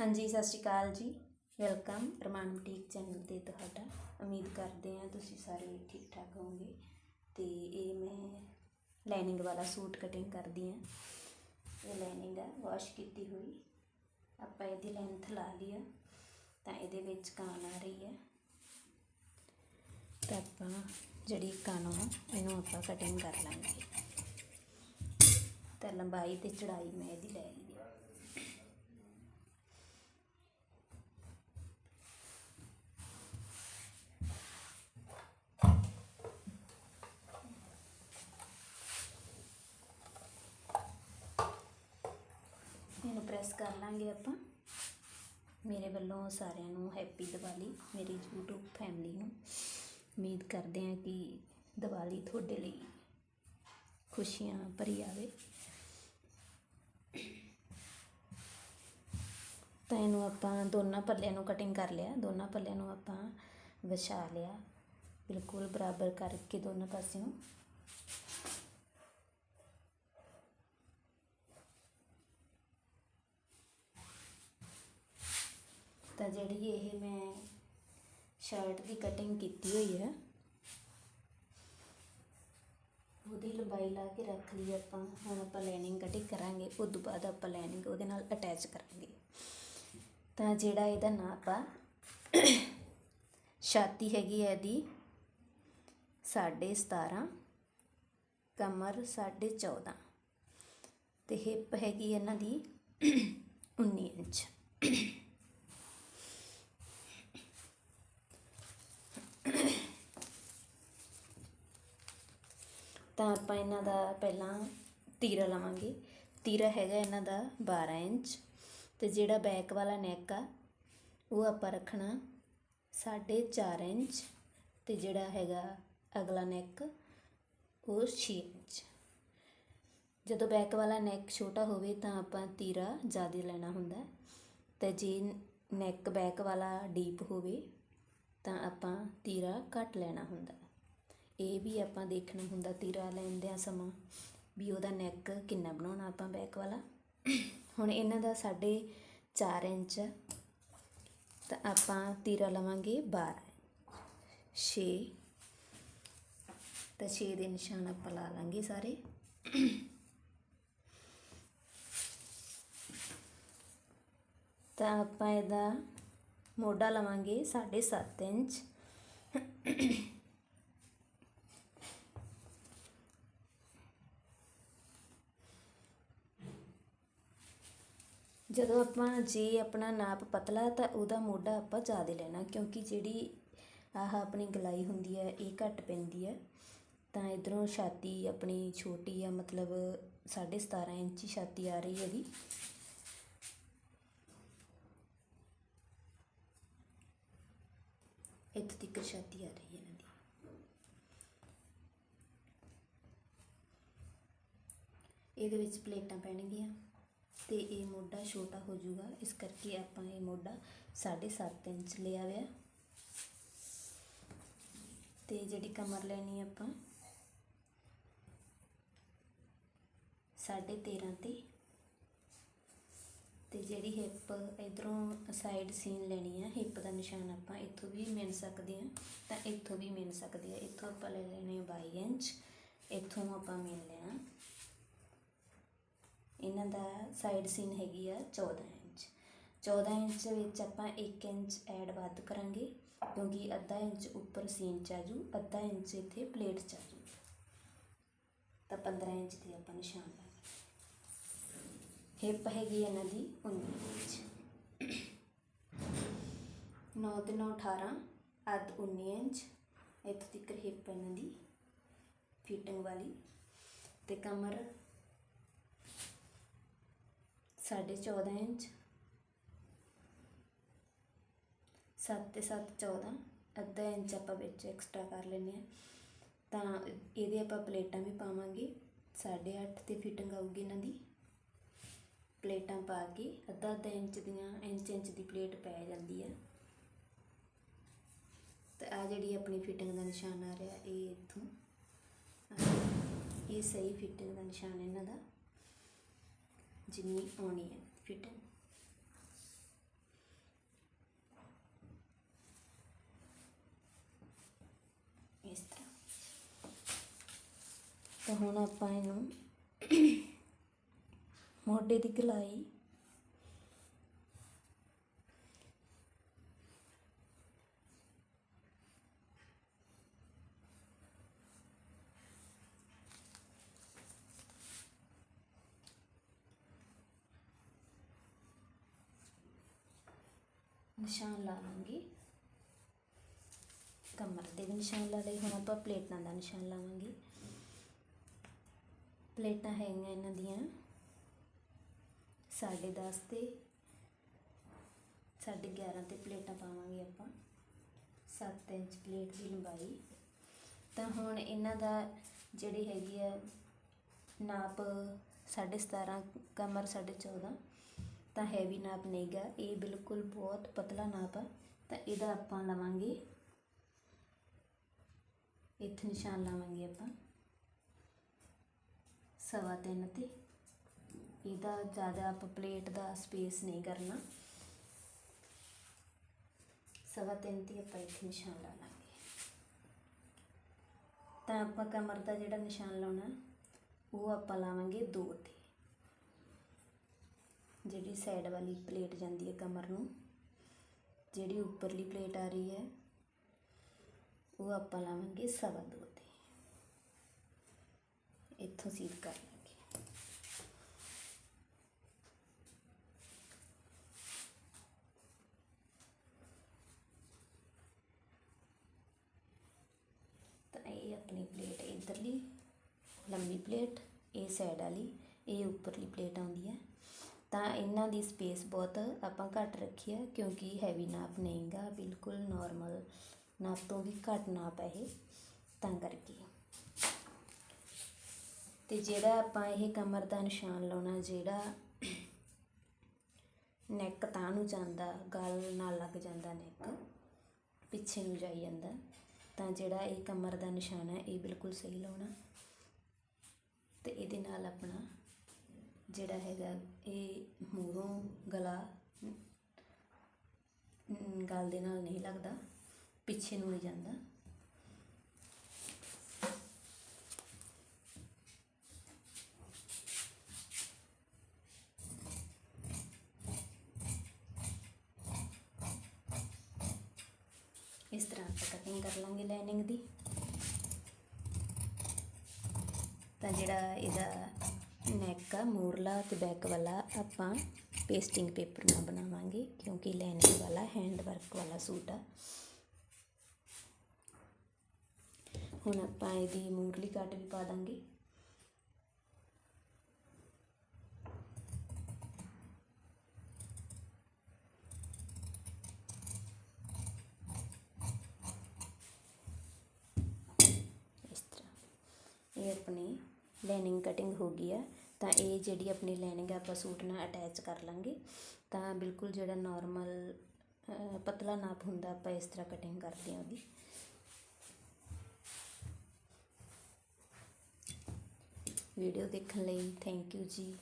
ਹਾਂਜੀ, ਸਤਿ ਸ਼੍ਰੀ ਅਕਾਲ ਜੀ। ਵੈਲਕਮ ਰਮਾਨ ਬੁਟੀਕ ਚੈਨਲ ਤੇ ਤੁਹਾਡਾ। ਉਮੀਦ ਕਰਦੇ ਹਾਂ ਤੁਸੀਂ ਸਾਰੇ ਠੀਕ ਠਾਕ ਹੋਵੋਗੇ ਤੇ ਇਹ ਮੈਂ ਲਾਈਨਿੰਗ ਵਾਲਾ ਸੂਟ ਕਟਿੰਗ ਕਰਦੀ ਹਾਂ। ਇਹ ਲਾਈਨਿੰਗ ਹੈ ਵਾਸ਼ ਕੀਤੀ ਹੋਈ। ਆਪਾਂ ਇਹਦੀ ਲੈਂਥ ਲਾ ਲਈ ਆ, ਤਾਂ ਇਹਦੇ ਵਿੱਚ ਕਾਨ ਆ ਰਹੀ ਹੈ ਤਾਂ ਆਪਾਂ ਜਿਹੜੀ ਕਾਨ ਆ, ਇਹਨੂੰ ਆਪਾਂ ਕਟਿੰਗ ਕਰ ਲਾਂਗੇ। ਤਾਂ ਲੰਬਾਈ ਤੇ ਚੜਾਈ ਮੈਂ ਇਹਦੀ ਲੈ ਲਈ। ਹੈ ਕਰ ਲਾਂਗੇ ਆਪਾਂ। ਮੇਰੇ ਵੱਲੋਂ ਸਾਰਿਆਂ ਨੂੰ ਹੈਪੀ ਦੀਵਾਲੀ, ਮੇਰੀ YouTube ਫੈਮਿਲੀ ਨੂੰ। ਉਮੀਦ ਕਰਦੇ ਹਾਂ ਕਿ ਦੀਵਾਲੀ ਤੁਹਾਡੇ ਲਈ ਖੁਸ਼ੀਆਂ ਭਰੀ ਆਵੇ। ਤਾਂ ਇਹਨੂੰ ਆਪਾਂ ਦੋਨਾਂ ਪੱਲਿਆਂ ਨੂੰ ਕਟਿੰਗ ਕਰ ਲਿਆ। ਦੋਨਾਂ ਪੱਲਿਆਂ ਨੂੰ ਆਪਾਂ ਵਿਛਾ ਲਿਆ। ਬਿਲਕੁਲ ਬਰਾਬਰ ਕਰਕੇ ਦੋਨਾਂ ਪਾਸਿਓਂ। ਤਾਂ ਜਿਹੜੀ ਇਹ ਮੈਂ ਸ਼ਰਟ ਦੀ ਕਟਿੰਗ ਕੀਤੀ ਹੋਈ ਹੈ, ਉਹਦੀ ਲੰਬਾਈ ਲਾ ਕੇ ਰੱਖ ਲਈ ਆਪਾਂ। ਹੁਣ ਆਪਾਂ ਲਾਈਨਿੰਗ ਕਟਿੰਗ ਕਰਾਂਗੇ, ਉਸ ਤੋਂ ਬਾਅਦ ਆਪਾਂ ਲਾਈਨਿੰਗ ਉਹਦੇ ਨਾਲ ਅਟੈਚ ਕਰਾਂਗੇ। ਤਾਂ ਜਿਹੜਾ ਇਹਦਾ ਨਾਪ ਆ, ਛਾਤੀ ਹੈਗੀ ਹੈ ਇਹਦੀ ਸਾਢੇ 17 ਕਮਰ ਸਾਢੇ 14 ਤੇ ਹਿੱਪ ਹੈਗੀ ਇਹਨਾਂ ਦੀ 19 ਇੰਚ। ਤਾਂ ਆਪਾਂ ਇਹਨਾਂ ਦਾ ਪਹਿਲਾਂ ਤੀਰਾ ਲਵਾਂਗੇ। ਤੀਰਾ ਹੈਗਾ ਇਹਨਾਂ ਦਾ 12 ਇੰਚ ਤੇ ਜਿਹੜਾ ਬੈਕ ਵਾਲਾ ਨੈਕ ਆ, ਉਹ ਆਪਾਂ ਰੱਖਣਾ 4.5 ਇੰਚ ਤੇ ਜਿਹੜਾ ਹੈਗਾ ਅਗਲਾ ਨੈਕ ਉਹ 6 ਇੰਚ। ਜਦੋਂ ਬੈਕ ਵਾਲਾ ਨੈਕ ਛੋਟਾ ਹੋਵੇ ਤਾਂ ਆਪਾਂ ਤੀਰਾ ਜ਼ਿਆਦਾ ਲੈਣਾ ਹੁੰਦਾ ਤੇ ਜੇ ਨੈਕ ਬੈਕ ਵਾਲਾ ਡੀਪ ਹੋਵੇ ਤਾਂ ਆਪਾਂ ਤੀਰਾ ਘੱਟ ਲੈਣਾ ਹੁੰਦਾ ਇਹ ਵੀ ਆਪਾਂ ਦੇਖਣਾ ਹੁੰਦਾ ਤੀਰਾ ਲੈਂਦਿਆਂ ਸਮਾਂ, ਵੀ ਉਹਦਾ ਨੈਕ ਕਿੰਨਾ ਬਣਾਉਣਾ ਆਪਾਂ ਬੈਕ ਵਾਲਾ। ਹੁਣ ਇਹਨਾਂ ਦਾ ਸਾਢੇ 4 ਇੰਚ, ਤਾਂ ਆਪਾਂ ਤੀਰਾ ਲਵਾਂਗੇ 12 6 ਤਾਂ 6 ਦੇ ਨਿਸ਼ਾਨ ਆਪਾਂ ਲਾ ਲਾਂਗੇ ਸਾਰੇ। ਤਾਂ ਆਪਾਂ ਇਹਦਾ ਮੋਢਾ ਲਵਾਂਗੇ 7.5 ਇੰਚ। ਜਦੋਂ ਆਪਾਂ ਜੇ ਆਪਣਾ ਨਾਪ ਪਤਲਾ ਤਾਂ ਉਹਦਾ ਮੋਢਾ ਆਪਾਂ ਜ਼ਿਆਦਾ ਲੈਣਾ, ਕਿਉਂਕਿ ਜਿਹੜੀ ਆਹ ਆਪਣੀ ਗਲਾਈ ਹੁੰਦੀ ਹੈ, ਇਹ ਘੱਟ ਪੈਂਦੀ ਹੈ। ਤਾਂ ਇੱਧਰੋਂ ਛਾਤੀ ਆਪਣੀ ਛੋਟੀ ਆ, ਮਤਲਬ 17.5 ਇੰਚ ਛਾਤੀ ਆ ਰਹੀ ਹੈ ਇਹਦੀ ਇੱਥੇ ਤੱਕ ਛਾਤੀ ਆ ਰਹੀ ਹੈ ਇਹਨਾਂ ਦੀ। ਇਹਦੇ ਵਿੱਚ ਪਲੇਟਾਂ ਪੈਣਗੀਆਂ। ਅਤੇ ਇਹ ਮੋਢਾ ਛੋਟਾ ਹੋ ਜਾਊਗਾ। ਇਸ ਕਰਕੇ ਆਪਾਂ ਇਹ ਮੋਢਾ 7.5 ਇੰਚ ਲਿਆ ਹੋਇਆ ਅਤੇ ਜਿਹੜੀ ਕਮਰ ਲੈਣੀ ਆਪਾਂ 13.5 ਤੇ। ਤੇ ਜਿਹੜੀ ਹਿੱਪ, ਇਧਰੋਂ ਸਾਈਡ ਸੀਨ ਲੈਣੀ ਆ, ਹਿੱਪ ਦਾ ਨਿਸ਼ਾਨ ਆਪਾਂ ਇੱਥੋਂ ਵੀ ਮਿਲ ਸਕਦੇ ਆ, ਤਾਂ ਇੱਥੋਂ ਵੀ ਮਿਲ ਸਕਦੇ ਆ। ਇੱਥੋਂ ਆਪਾਂ ਲੈ ਲੈਣੇ ਆ 22 ਇੰਚ, ਇੱਥੋਂ ਆਪਾਂ ਮਿਲ ਲੈਣਾ। ਇਹਨਾਂ ਦਾ ਸਾਈਡ ਸੀਨ ਹੈਗੀ ਆ 14 ਇੰਚ। 14 ਇੰਚ ਵਿੱਚ ਆਪਾਂ 1 ਇੰਚ ਐਡ ਵੱਧ ਕਰਾਂਗੇ ਕਿਉਂਕਿ ਅੱਧਾ ਇੰਚ ਉੱਪਰ ਸੀਨ ਚ ਆਜੂ ਅੱਧਾ ਇੰਚ ਇੱਥੇ ਪਲੇਟ ਚ ਆਜੂ ਤਾਂ 15 ਇੰਚ 'ਤੇ ਆਪਾਂ ਨਿਸ਼ਾਨ ਲਾਂਗੇ ਹਿੱਪ ਹੈਗੀ ਇਹਨਾਂ ਦੀ 19 ਇੰਚ। 9 ਤੇ 9 18 ਅੱਧ 19 ਇੰਚ। ਇੱਥੇ ਤੱਕ ਹਿੱਪ ਇਹਨਾਂ ਦੀ ਫਿਟਿੰਗ ਵਾਲੀ। ਤੇ ਕਮਰ ਸਾਢੇ 14 ਇੰਚ। 7 ਤੇ 7 14 ਅੱਧਾ ਇੰਚ ਆਪਾਂ ਵਿੱਚ ਐਕਸਟਰਾ ਕਰ ਲੈਂਦੇ ਆ ਤਾਂ ਇਹਦੇ ਆਪਾਂ ਪਲੇਟਾਂ ਵੀ ਪਾਵਾਂਗੇ। ਸਾਢੇ 8 ਤੇ ਫਿਟਿੰਗ ਆਊਗੀ ਇਹਨਾਂ ਦੀ। ਪਲੇਟਾਂ ਪਾ ਕੇ ਅੱਧਾ ਅੱਧਾ ਇੰਚ ਦੀਆਂ, ਇੰਚ ਇੰਚ ਦੀ ਪਲੇਟ ਪੈ ਜਾਂਦੀ ਹੈ ਤੇ ਆ ਜਿਹੜੀ ਆਪਣੀ ਫਿਟਿੰਗ ਦਾ ਨਿਸ਼ਾਨ ਆ ਰਿਹਾ, ਇਹ ਇੱਥੋਂ। ਇਹ ਸਹੀ ਫਿਟਿੰਗ ਦਾ ਨਿਸ਼ਾਨ ਇਹਨਾਂ ਦਾ। ਜਿੰਨੀ ਆਉਣੀ ਹੈ ਫਿਟਿੰਗ ਇਸ ਤਰ੍ਹਾਂ। ਤਾਂ ਹੁਣ ਆਪਾਂ ਇਹਨੂੰ ਮੋਢੇ ਦੀ ਗਲਾਈ ਨਿਸ਼ਾਨ ਲਾ ਲਾਂਗੀ। ਕਮਰ ਦੇ ਵੀ ਨਿਸ਼ਾਨ ਲਾ ਲਈ, ਹੁਣ ਆਪਾਂ ਪਲੇਟਾਂ ਦਾ ਨਿਸ਼ਾਨ ਲਾਵਾਂਗੇ। ਪਲੇਟਾਂ ਹੈਗੀਆਂ ਇਹਨਾਂ ਦੀਆਂ ਸਾਢੇ ਦਸ ਤੇ ਸਾਢੇ 11 ਤੇ ਪਲੇਟਾਂ ਪਾਵਾਂਗੇ ਆਪਾਂ। 7 ਇੰਚ ਪਲੇਟ ਦੀ ਲੰਬਾਈ। ਤਾਂ ਹੁਣ ਇਹਨਾਂ ਦਾ ਜਿਹੜੀ ਹੈਗੀ ਆ ਨਾਪ ਸਾਢੇ 17 ਕਮਰ ਸਾਢੇ 14 ਤਾਂ ਹੈਵੀ ਨਾਪ ਨਹੀਂਗਾ ਇਹ ਬਿਲਕੁਲ ਬਹੁਤ ਪਤਲਾ ਨਾਪ ਆ। ਤਾਂ ਇਹਦਾ ਆਪਾਂ ਲਵਾਂਗੇ। ਇੱਥੇ ਨਿਸ਼ਾਨ ਲਾਵਾਂਗੇ ਆਪਾਂ। ਸਵਾ ਤਿੰਨ ਤੇ। ਇਹਦਾ ਜ਼ਿਆਦਾ ਆਪਾਂ ਪਲੇਟ ਦਾ ਸਪੇਸ ਨਹੀਂ ਕਰਨਾ। ਸਵਾ ਤਿੰਨ ਤੇ ਆਪਾਂ ਇੱਥੇ ਨਿਸ਼ਾਨ ਲਾ ਲਾਂਗੇ। ਤਾਂ ਆਪਾਂ ਕਮਰ ਦਾ ਜਿਹੜਾ ਨਿਸ਼ਾਨ ਲਾਉਣਾ, ਉਹ ਆਪਾਂ ਲਾਵਾਂਗੇ ਦੋ ਤੇ। ਜਿਹੜੀ ਸਾਈਡ ਵਾਲੀ ਪਲੇਟ ਜਾਂਦੀ ਹੈ ਕਮਰ ਨੂੰ, ਜਿਹੜੀ ਉੱਪਰਲੀ ਪਲੇਟ ਆ ਰਹੀ ਹੈ, ਉਹ ਆਪਾਂ ਲਾਵਾਂਗੇ ਸਵਾ ਦੋ ਤੇ। ਇੱਥੋਂ ਸੀਧ ਕਰ ਲਾਂਗੇ। ਤਾਂ ਇਹ ਆਪਣੀ ਪਲੇਟ ਇਧਰਲੀ ਲੰਬੀ ਪਲੇਟ ਇਹ ਸਾਈਡ ਵਾਲੀ, ਇਹ ਉੱਪਰਲੀ ਪਲੇਟ ਆਉਂਦੀ ਹੈ। ਤਾਂ ਇਹਨਾਂ ਦੀ ਸਪੇਸ ਬਹੁਤ ਆਪਾਂ ਘੱਟ ਰੱਖੀ ਹੈ ਕਿਉਂਕਿ ਹੈਵੀ ਨਾਪ ਨਹੀਂ ਗਾ, ਬਿਲਕੁਲ ਨੋਰਮਲ ਨਾਪ ਤੋਂ ਵੀ ਘੱਟ ਨਾਪ ਹੈ ਇਹ, ਤਾਂ ਕਰਕੇ। ਤੇ ਜਿਹੜਾ ਆਪਾਂ ਇਹ ਕਮਰ ਦਾ ਨਿਸ਼ਾਨ ਲਾਉਣਾ, ਜਿਹੜਾ ਨੈਕ ਤਾਂ ਨੂੰ ਜਾਂਦਾ, ਗਲ ਨਾਲ ਲੱਗ ਜਾਂਦਾ ਨੈਕ ਪਿੱਛੇ ਨੂੰ ਜਾਈ ਜਾਂਦਾ, ਤਾਂ ਜਿਹੜਾ ਇਹ ਕਮਰ ਦਾ ਨਿਸ਼ਾਨ ਹੈ ਇਹ ਬਿਲਕੁਲ ਸਹੀ ਲਾਉਣਾ। ਤੇ ਇਹਦੇ ਨਾਲ ਆਪਣਾ ਜਿਹੜਾ ਹੈਗਾ, ਇਹ ਮੂਹਰੋਂ ਗਲਾ ਗਲ ਦੇ ਨਾਲ ਨਹੀਂ ਲੱਗਦਾ, ਪਿੱਛੇ ਨੂੰ ਨਹੀਂ ਜਾਂਦਾ। ਇਸ ਤਰ੍ਹਾਂ ਆਪਾਂ ਕਟਿੰਗ ਕਰ ਲਾਂਗੇ ਲਾਈਨਿੰਗ ਦੀ। ਤਾਂ ਜਿਹੜਾ ਇਹਦਾ ਨੈਕ ਆ ਮੂਰਲਾ ਤੇ ਬੈਕ ਵਾਲਾ ਆਪਾਂ ਪੇਸਟਿੰਗ ਪੇਪਰ ਨਾਲ ਬਣਾਵਾਂਗੇ, ਕਿਉਂਕਿ ਲੈਨਿੰਗ ਵਾਲਾ ਹੈਂਡ ਵਰਕ ਵਾਲਾ ਸੂਟ ਆ। ਹੁਣ ਆਪਾਂ ਇਹਦੀ ਮੂਰਲੀ ਕੱਟ ਵੀ ਪਾ ਦਾਂਗੇ। ਇਸ ਤਰ੍ਹਾਂ। ਇਹ ਆਪਣੀ ਲਾਈਨਿੰਗ ਕਟਿੰਗ ਹੋ ਗਈ ਆ ਤਾਂ ਇਹ ਜਿਹੜੀ ਆਪਣੀ ਲਾਈਨਿੰਗ ਆ ਆਪਾਂ ਸੂਟ ਨਾਲ ਅਟੈਚ ਕਰ ਲਾਂਗੇ। ਤਾਂ ਬਿਲਕੁਲ ਜਿਹੜਾ ਨੋਰਮਲ ਪਤਲਾ ਨਾਪ ਹੁੰਦਾ ਆਪਾਂ ਇਸ ਤਰ੍ਹਾਂ ਕਟਿੰਗ ਕਰਦੇ ਹਾਂ ਉਹਦੀ। ਵੀਡੀਓ ਦੇਖਣ ਲਈ ਥੈਂਕ ਯੂ ਜੀ।